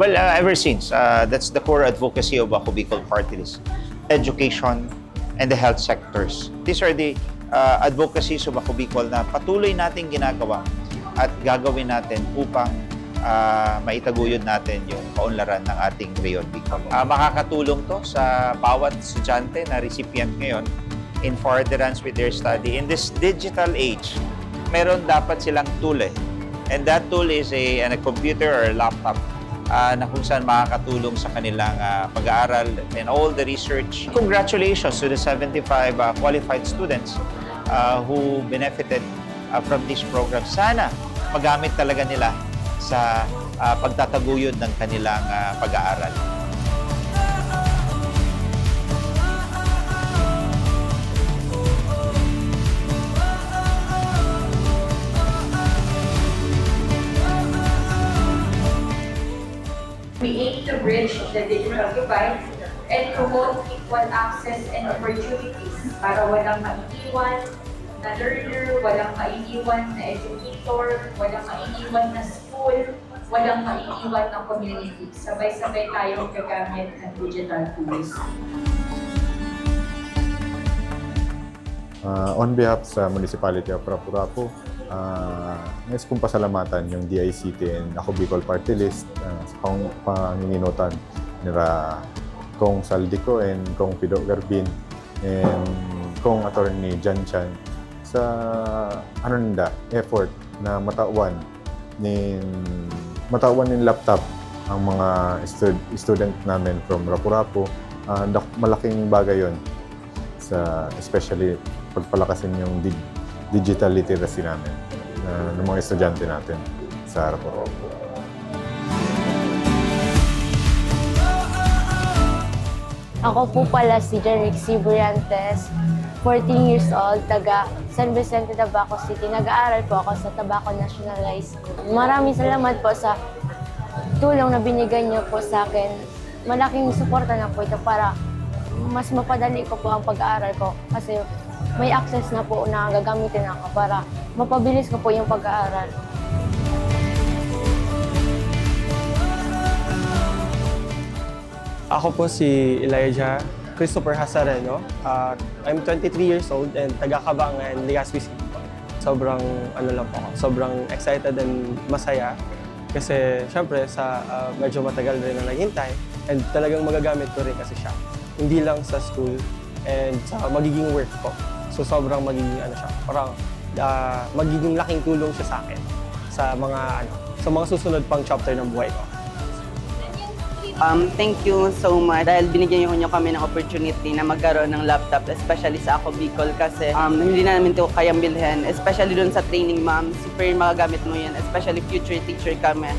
Well, uh, ever since, uh, that's the core advocacy of Ako Bicol Party. Education and the health sectors. These are the uh, advocacies of Ako Bicol na patuloy nating ginagawa at gagawin natin upang uh, maitaguyod natin yung kaunlaran ng ating Rayon Bicol. Uh, makakatulong to sa bawat estudyante na recipient ngayon in furtherance with their study. In this digital age, meron dapat silang tool eh. And that tool is a, a computer or a laptop uh, na kung saan makakatulong sa kanilang uh, pag-aaral and all the research. Congratulations to the 75 uh, qualified students uh, who benefited uh, from this program. Sana magamit talaga nila sa uh, pagtataguyod ng kanilang uh, pag-aaral. To bridge the digital divide and promote equal access and opportunities para walang maiiwan na learner, walang maiiwan na educator, walang maiiwan na school, walang maiiwan na community. Sabay-sabay tayong gagamit ng digital tools. Uh, on behalf sa Municipality of Rapurapo, uh, nais kong pasalamatan yung DICT and Ako Bicol Party List uh, sa pang panginginutan nila Kong Saldico and Kong Pido Garbin and Kong Attorney Jan Chan sa ano nila, effort na matawan nin matawan nin laptop ang mga stud- student namin from Rapurapo. Uh, malaking bagay yon sa especially pagpalakasin yung dig- digital literacy namin uh, ng mga estudyante natin sa Raporopo. Ako po pala si Jeric Cibriantes, 14 years old, taga San Vicente, Tabaco City. Nag-aaral po ako sa Tabaco National High School. Maraming salamat po sa tulong na binigay niyo po sa akin. Malaking suporta na po ito para mas mapadali ko po ang pag-aaral ko kasi may access na po na gagamitin ako para mapabilis ko po yung pag-aaral. Ako po si Elijah Christopher Hasareno. Uh, I'm 23 years old and taga Cabangan, Legazpi City. Sobrang ano lang po ako, sobrang excited and masaya kasi syempre sa uh, medyo matagal rin na naghintay and talagang magagamit ko rin kasi siya. Hindi lang sa school and sa magiging work ko. So sobrang magiging ano siya, parang uh, magiging laking tulong siya sa akin sa mga ano, sa mga susunod pang chapter ng buhay ko. Um, thank you so much dahil binigyan niyo kami ng opportunity na magkaroon ng laptop, especially sa ako Bicol kasi um, hindi na namin ito kayang bilhin, especially dun sa training ma'am, super magagamit mo yan, especially future teacher kami.